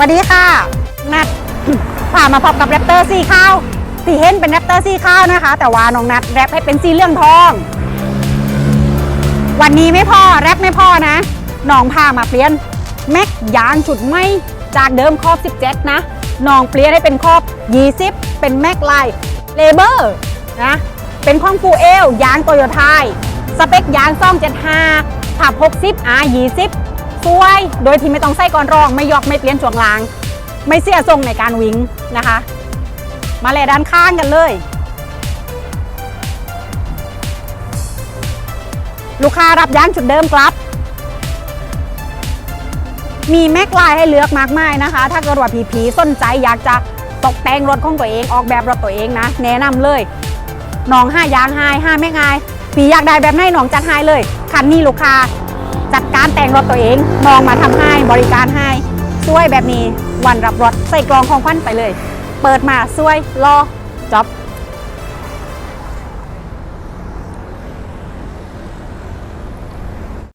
สวัสดีค่ะนัดพามาพบกับแรปเตอร์สีข้าวที่เห็นเป็นแรปเตอร์สีข้าวนะคะ แต่ว่าน้องนัดแรปให้เป็นสีเหลืองทอง วันนี้ไม่พอแรปไม่พอนะน้องพามาเปลี่ยนแม็กยางจุดไม่จากเดิมครอบ 17 นะน้องเปลี่ยนให้เป็นครอบ 20 เป็นแม็กไลเลเบอร์นะเป็นข้องฟูเอลยางโตโยต้าสเปคยางซ่อง75ขับ 60 R 20 สวย โดยที่ไม่ต้องใส่ก่อนรองไม่ยอกไม่เปลี่ยนช่วงล่างไม่เสียทรงในการวิ่งนะคะ มาเลด้านข้างกันเลย ลูกค้ารับยางจุดเดิมครับ มีแม็กไลน์ให้เลือกมากมายนะคะ ถ้าเกิดว่าผีผีๆสนใจอยากจะตกแต่งรถของตัวเองออกแบบรถตัวเองนะ แนะนำเลยหนองห้ายางไฮห้าแม่งายผีอยากได้แบบไหนหนองจัดให้เลยคันนี้ลูกค้า จัดการแต่งรถตัวเองมองมาทำให้บริการให้ช่วยแบบนี้วันรับรถใส่กรองของขวัญไปเลย เปิดมาช่วยรอจอบ